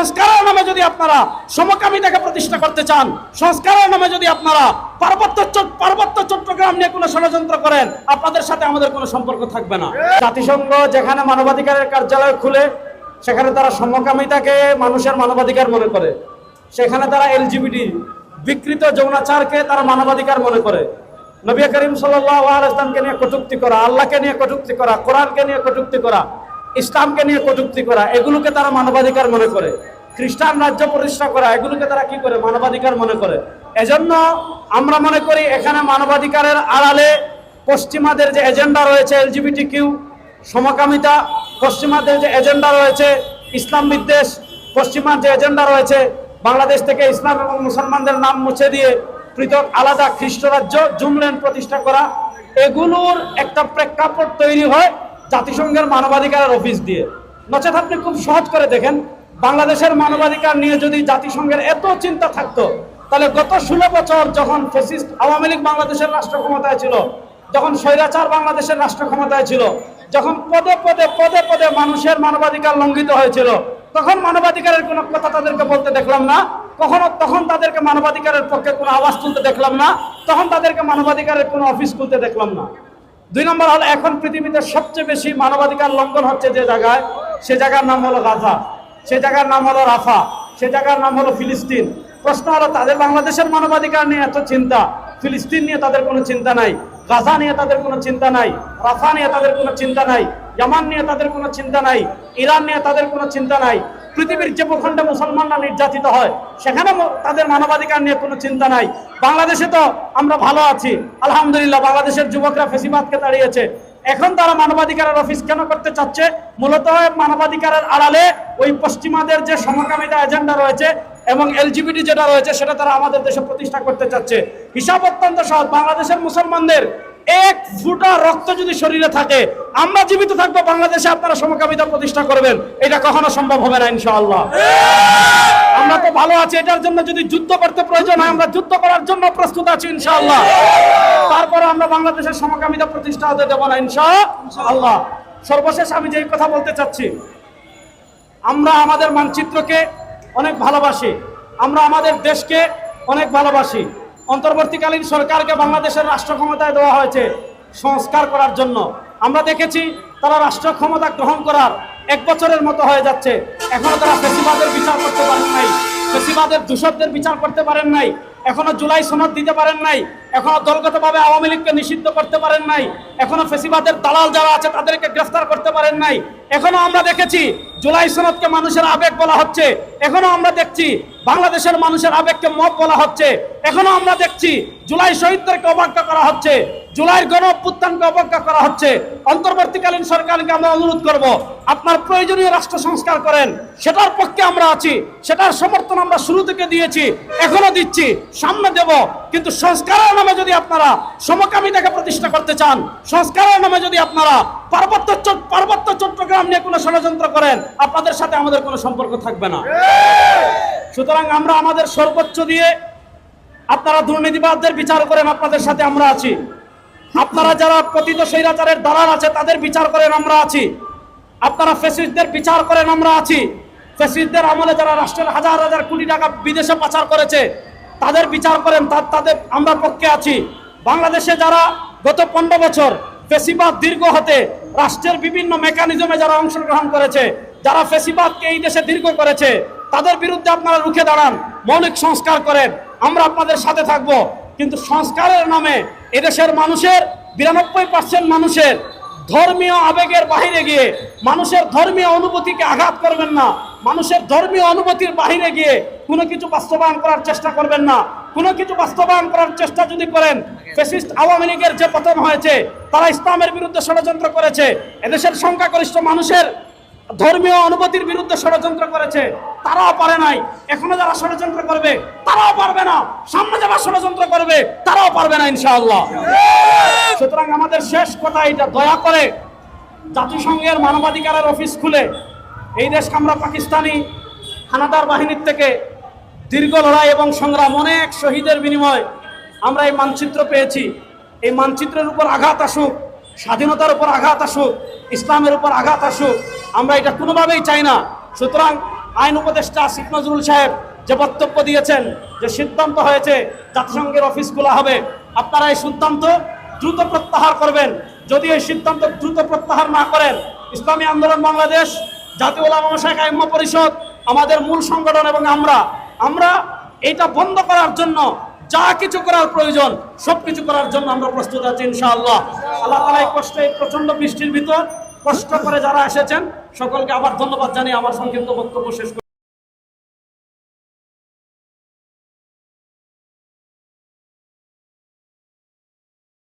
সংস্কারের নামে যদি আপনারা সমকামিতাকে প্রতিষ্ঠা করতে চান, সংস্কারের নামে যদি আপনারা পার্বত্য পার্বত্য চট্টগ্রাম নিয়ে কোনো ষড়যন্ত্র করেন, আপনাদের সাথে আমাদের কোনো সম্পর্ক থাকবে না। জাতিসংঘ যেখানে মানবাধিকারের কার্যালয় খুলে, সেখানে তারা সমকামিতাকে মানুষের মানবাধিকার মনে করে। সেখানে তারা এলজিবিটি বিকৃত যৌনাচারকে তারা মানবাধিকার মনে করে। নবী করিম সাল্লামকে নিয়ে কটুক্তি করা, আল্লাহকে নিয়ে কটুক্তি করা, কোরআনকে নিয়ে কটুক্তি করা, ইসলামকে নিয়ে কটুক্তি করা, এগুলোকে তারা মানবাধিকার মনে করে। খ্রিস্টান রাজ্য প্রতিষ্ঠা করা, এগুলোকে তারা কি করে? মানবাধিকার মনে করে। এজন্য আমরা মনে করি এখানে মানবাধিকারের আড়ালে পশ্চিমাদের যে এজেন্ডা রয়েছে এলজিবিটি কিউ সমকামিতা, পশ্চিমাদের যে এজেন্ডা রয়েছে, ইসলাম বিদ্বেষ, পশ্চিমার যে এজেন্ডা রয়েছে, বাংলাদেশ থেকে ইসলাম এবং মুসলমানদের নাম মুছে দিয়ে পৃথক আলাদা খ্রিস্ট রাজ্য জুমল্যান্ড প্রতিষ্ঠা করা, এগুলোর একটা প্রেক্ষাপট তৈরি হয় জাতিসংঘের মানবাধিকারের অফিস দিয়ে। নচেত আপনি খুব সহজ করে দেখেন বাংলাদেশের মানবাধিকার নিয়ে যদি জাতিসংঘের এত চিন্তা থাকতো, তাহলে গত ষোলো বছর যখন ফেসিস্ট আওয়ামী লীগ বাংলাদেশের রাষ্ট্র ক্ষমতায় ছিল, যখন স্বৈরাচার বাংলাদেশের রাষ্ট্র ক্ষমতায় ছিল, যখন পদে পদে পদে পদে মানুষের মানবাধিকার লঙ্ঘিত হয়েছিল, তখন মানবাধিকারের কোনো কথা তাদেরকে বলতে দেখলাম না, কখনো তখন তাদেরকে মানবাধিকারের পক্ষে কোনো আওয়াজ তুলতে দেখলাম না, তখন তাদেরকে মানবাধিকারের কোনো অফিস খুলতে দেখলাম না। দুই নম্বর হলো, এখন পৃথিবীতে সবচেয়ে বেশি মানবাধিকার লঙ্ঘন হচ্ছে যে জায়গায়, সে জায়গার নাম হলো গাজা। সে জায়গার নাম হলো রাফা, সে জায়গার নাম হলো ফিলিস্তিন। প্রশ্ন হলো, তাদের বাংলাদেশের মানবাধিকার নিয়ে এত চিন্তা, ফিলিস্তিন নিয়ে তাদের কোনো চিন্তা নাই, গাজা নিয়ে তাদের কোনো চিন্তা নাই, রাফা নিয়ে তাদের কোনো চিন্তা নাই, ইয়ামান নিয়ে তাদের কোনো চিন্তা নাই, ইরান নিয়ে তাদের কোনো চিন্তা নাই, পৃথিবীর যে ভূখণ্ডে মুসলমানরা নির্যাতিত হয় সেখানে তাদের মানবাধিকার নিয়ে কোনো চিন্তা নাই। বাংলাদেশে তো আমরা ভালো আছি, আলহামদুলিল্লাহ, বাংলাদেশের যুবকরা ফেসিবাদকে দাঁড়িয়েছে এখন তারা মানবাধিকারের অফিস কেন করতে চাচ্ছে? মূলত মানবাধিকারের আড়ালে ওই পশ্চিমাদের যে সমকামিতা এজেন্ডা রয়েছে এবং এলজিবিটি যেটা রয়েছে সেটা তারা আমাদের দেশে প্রতিষ্ঠা করতে চাচ্ছে। হিসাব অত্যন্ত সহজ। বাংলাদেশের মুসলমানদের এক ফুটা রক্ত যদি শরীরে থাকে, আমরা জীবিত থাকব, বাংলাদেশে আপনারা সমকামিতা প্রতিষ্ঠা করবেন। এটা কখনো সম্ভব হবে না, ইনশাআল্লাহ। আমরা তো ভালো আছি, এটার জন্য যদি যুদ্ধ করতে প্রয়োজন হয়, আমরা যুদ্ধ করার জন্য প্রস্তুত আছি, ইনশাআল্লাহ। তারপরে আমরা বাংলাদেশের সমকামিতা প্রতিষ্ঠা হতে দেবো না, ইনশাআল্লাহ। সর্বশেষ আমি যেই কথা বলতে চাচ্ছি, আমরা আমাদের মানচিত্রকে অনেক ভালোবাসি, আমরা আমাদের দেশকে অনেক ভালোবাসি। অন্তর্বর্তীকালীন সরকারকে বাংলাদেশের রাষ্ট্র ক্ষমতায় দেওয়া হয়েছে সংস্কার করার জন্য। আমরা দেখেছি তারা রাষ্ট্র ক্ষমতা গ্রহণ করার এক বছরের মতো হয়ে যাচ্ছে। এখনও তারা বেশিবাদের বিচার করতে পারেন নাই। ফেসিবাদের দূষকদের বিচার করতে পারেন নাই। এখনও জুলাই সনদ দিতে পারেন নাই। এখনও দলগতভাবে আওয়ামী লীগকে নিষিদ্ধ করতে পারেন নাই। এখনও ফেসিবাদের দালাল যারা আছে, তাদেরকে গ্রেফতার করতে পারেন নাই। এখনও আমরা দেখেছি, জুলাই সনদকে মানুষের আবেগ বলা হচ্ছে। এখনও আমরা দেখছি, বাংলাদেশের মানুষের আবেগকে মত বলা হচ্ছে। এখনও আমরা দেখছি, জুলাই শহীদদেরকে অবজ্ঞা করা হচ্ছে। জুলাইয়ের গণ অভ্যুত্থানকে অবজ্ঞা করা হচ্ছে। অন্তর্বর্তীকালীন সরকারকে আমরা অনুরোধ করব, আপনার প্রয়োজনীয় রাষ্ট্র সংস্কার করেন। সেটার পক্ষে আমরা আছি, সেটার সমর্থন আমরা শুরু থেকে দিয়েছি, এখনও দিচ্ছি, সামনে দেব। কিন্তু সংস্কারের নামে যদি আপনারা সমকামিতাকে প্রতিষ্ঠা করতে চান, সংস্কারের নামে যদি আপনারা পার্বত্য পার্বত্য চট্টগ্রাম নিয়ে কোনো ষড়যন্ত্র করেন, আপনাদের সাথে আমাদের কোনো সম্পর্ক থাকবে না। সুতরাং আমরা আমাদের সর্বোচ্চ দিয়ে আপনারা দুর্নীতিবাদদের বিচার করেন, আপনাদের সাথে আমরা আছি। আপনারা যারা পতিত স্বৈরাচারের দালাল আছে, তাদের বিচার করেন আমরা আছি। আপনারা ফেসিস্টদের বিচার করেন আমরা আছি। ফেসিস্টদের আমলে যারা রাষ্ট্রের হাজার হাজার কোটি টাকা বিদেশে পাচার করেছে, তাদের বিচার করেন, তা- তাদের আমরা পক্ষে আছি। বাংলাদেশে যারা গত পনেরো বছর ফেসিবাদ দীর্ঘ হতে রাষ্ট্রের বিভিন্ন মেকানিজমে যারা অংশগ্রহণ করেছে, যারা ফেসিবাদকে এই দেশে দীর্ঘ করেছে, তাদের বিরুদ্ধে আপনারা রুখে দাঁড়ান, মৌলিক সংস্কার করেন, আমরা আপনাদের সাথে থাকব। কিন্তু সংস্কারের নামে এদেশের মানুষের, বিরানব্বই পার্সেন্ট মানুষের ধর্মীয় আবেগের বাহিরে গিয়ে মানুষের ধর্মীয় অনুভূতিকে আঘাত করবেন না। মানুষের ধর্মীয় অনুভূতির বাহিরে গিয়ে কোনো কিছু বাস্তবায়ন করার চেষ্টা করবেন না। কোনো কিছু বাস্তবায়ন করার চেষ্টা যদি করেন ফেসিস্ট আওয়ামী লীগের যে পতন হয়েছে, তারা ইসলামের বিরুদ্ধে ষড়যন্ত্র করেছে। এদেশের সংখ্যাগরিষ্ঠ মানুষের ধর্মীয় অনুভূতির বিরুদ্ধে ষড়যন্ত্র করেছে, তারাও পারে নাই। এখনও যারা ষড়যন্ত্র করবে, তারাও পারবে না। সামনে যারা ষড়যন্ত্র করবে, তারাও পারবে না ইনশাআল্লাহ। সুতরাং আমাদের শেষ কথা এটা, দয়া করে জাতিসংঘের মানবাধিকারের অফিস খুলে এই দেশকে আমরা পাকিস্তানি হানাদার বাহিনীর থেকে দীর্ঘ লড়াই এবং সংগ্রাম, অনেক শহীদের বিনিময় আমরা এই মানচিত্র পেয়েছি। এই মানচিত্রের উপর আঘাত আসুক স্বাধীনতার উপর আঘাত আসুক, ইসলামের উপর আঘাত আসুক, আমরা এটা কোনোভাবেই চাই না। সুতরাং আইন উপদেষ্টা আসিফ নজরুল সাহেব যে বক্তব্য দিয়েছেন, যে সিদ্ধান্ত হয়েছে জাতিসংঘের অফিস খোলা হবে, আপনারা এই সিদ্ধান্ত দ্রুত প্রত্যাহার করবেন। যদি এই সিদ্ধান্ত দ্রুত প্রত্যাহার না করেন, ইসলামী আন্দোলন বাংলাদেশ, জাতীয় উলামা শাখ আইম্মা পরিষদ, আমাদের মূল সংগঠন এবং আমরা আমরা এটা বন্ধ করার জন্য যা কিছু করার প্রয়োজন, সবকিছু করার জন্য আমরা প্রস্তুত আছি ইনশাআল্লাহ। আল্লাহ তালা এই কষ্টে, এই প্রচণ্ড বৃষ্টির ভিতর কষ্ট করে যারা এসেছেন, সকলকে আবার ধন্যবাদ জানিয়ে আমার সংক্ষিপ্ত বক্তব্য শেষ